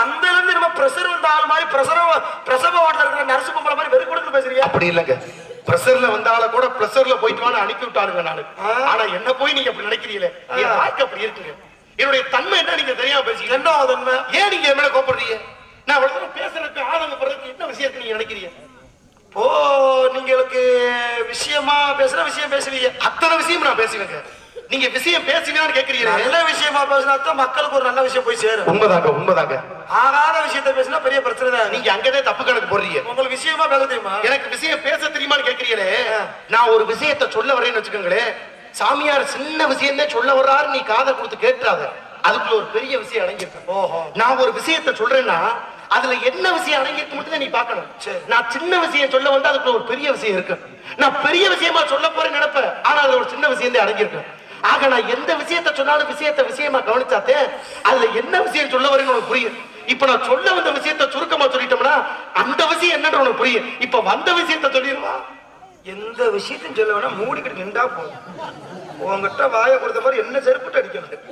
வந்ததுல இருந்து நம்ம பிரஷர் வந்த ஆள் மாதிரி பிரசவ பிரசவ வார்டில் இருக்கிற நர்ஸ் பொம்பளை மாதிரி வெறும் கொடுத்து பேசுறீங்க? அப்படி இல்லைங்க. பிரஷர்ல வந்தால கூட பிரஷர்ல போயிட்டு வான்னு அனுப்பி விட்டாருங்க நானு. ஆனா என்ன போய் நீங்க அப்படி நினைக்கிறீங்களே? என். வாழ்க்கை அப்படி இருக்குங்க. என்னுடைய தன்மை என்ன நீங்க தெரியாம பேசுறீங்க? என்ன தன்மை ஏன் நீங்க என் மேல கோபப்படுறீங்க? நான் அவ்வளவு தூரம் பேசுறதுக்கு ஆதங்கப்படுறதுக்கு என்ன விஷயம் இருக்கு நீங்க நினைக்கிறீங்க? ஓ நீங்களுக்கு விஷயமா பேசுற விஷயம் பேசுவீங்க அத்தனை விஷயம் நான் பேசுவேங்க. நீங்க விஷயம் பேசுவீங்கன்னு கேக்குறீங்க. நல்ல விஷயமா பேசினா தான் மக்களுக்கு ஒரு நல்ல விஷயம் போய் சேரும். உண்மைதாங்க உண்மைதாங்க. ஆகாத விஷயத்த பேசினா பெரிய பிரச்சனை தான். நீங்க அங்கதான் தப்பு கணக்கு போடுறீங்க. உங்களுக்கு விஷயமா பேச தெரியுமா? எனக்கு விஷயம் பேச தெரியுமான்னு கேக்குறீங்களே? நான் ஒரு விஷயத்த சொல்ல வரேன்னு வச்சுக்கோங்களேன் சாமியார் சின்ன விஷயமே சொல்ல வர்றாரு நீ காதை கொடுத்து கேட்டுறாத. அதுக்குள்ள ஒரு பெரிய விஷயம் அடங்கியிருக்கு ஓஹோ. நான் ஒரு விஷயத்த சொல்றேன்னா அதுல என்ன விஷயம் அடங்கியிருக்கு மட்டும் நீ பார்க்கணும். சரி. நான் சின்ன விஷயம் சொல்ல வந்து அதுக்குள்ள ஒரு பெரிய விஷயம் இருக்கு. நான் பெரிய விஷயமா சொல்ல போறேன்னு நினைப்பேன் ஆனா அதுல ஒரு சின்ன விஷயம் தான் அடங்கியிருக்கு ஆக நான் எந்த விஷயத்த சொன்னாலும் விஷயத்த விஷயமா கவனிச்சாத்தே அதுல என்ன விஷயம் சொல்ல வரேன்னு உனக்கு புரியும். இப்ப நான் சொல்ல வந்த விஷயத்த சுருக்கமா சொல்லிட்டோம்னா அந்த விஷயம் என்னன்னு உனக்கு புரியும். இப்ப வந்த விஷயத்த சொல்லிடுவா? எந்த விஷயத்தையும் சொல்ல வேணா மூடிக்கிட்டு நின்றா போதும். உங்ககிட்ட வாயை கொடுத்த மாதிரி என்ன செருப்புட்டு அடிக்கணும்?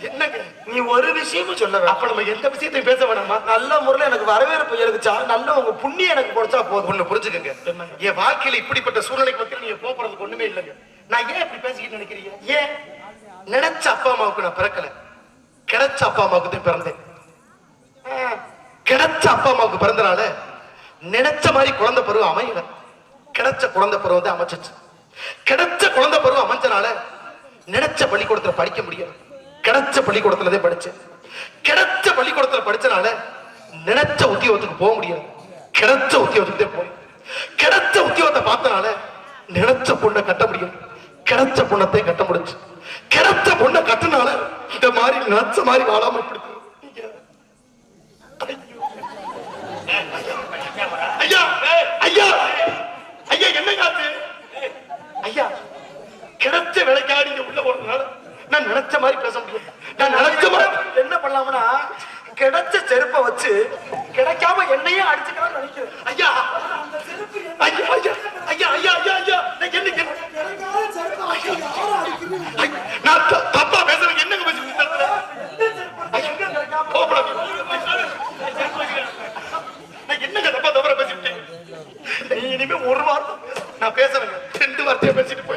என்னங்க நீ ஒரு விஷயமும் சொல்ல வேணாம். அப்ப நம்ம எந்த விஷயத்தையும் பேச வேணாமா? நல்ல முறையில் எனக்கு வரவேற்பு இருக்குச்சா நல்ல உங்க புண்ணியம் எனக்கு கொடுத்தா போதும். ஒண்ணு புரிஞ்சுக்கங்க. என் வாழ்க்கையில இப்படிப்பட்ட சூழ்நிலைக்கு மத்தியில் நீங்க போறதுக்கு ஒண்ணுமே இல்லைங்க. நான் ஏன் இப்படி பேசிக்கிட்டு நினைக்கிறீங்க? ஏன்? நினைச்ச அப்பா அம்மாவுக்கு நான் பிறக்கல. கிடைச்ச அப்பா அம்மாவுக்கு தான் பிறந்தேன். கிடைச்ச அப்பா அம்மாவுக்கு பிறந்தனால நினைச்ச மாதிரி குழந்தை பருவம் அமையல. கிடைச்ச குழந்தை பருவம் தான் அமைச்சிச்சு. கிடைச்ச குழந்தை பருவம் அமைஞ்சனால நினைச்ச பள்ளிக்கூடத்துல படிக்க முடியல. கிடைச்ச பள்ளிக்கூடத்துல தான் படிச்சேன். கிடைச்ச பள்ளிக்கூடத்துல படிச்சனால நினைச்ச உத்தியோகத்துக்கு போக முடியாது கிடைச்ச உத்தியோகத்துக்கு தான் போய் கிடைச்ச உத்தியோகத்தை பார்த்தனால நினைச்ச பொண்ணை கட்ட முடியும் கிடைச்ச பொண்ணத்தை கட்ட முடிச்சு கிடைச்ச பொண்ணை கட்டினால இந்த மாதிரி நினைச்ச மாதிரி வாழாம இப்படி ஐயா. ஐயா. ஐயா. என்ன காத்து? ஐயா கிடைச்ச வேலைக்காக நீங்க உள்ள போறதுனால நான் நினைச்ச மாதிரி பேச முடியும் நான் நினைச்ச மாதிரி என்ன பண்ணலாம்னா கிடைச்ச செருப்பை வச்சு கிடைக்காம என்னையே அடிச்சுக்கலாம் நான் பேசுறேன் ரெண்டு வார்த்தையை பேசிட்டு போய்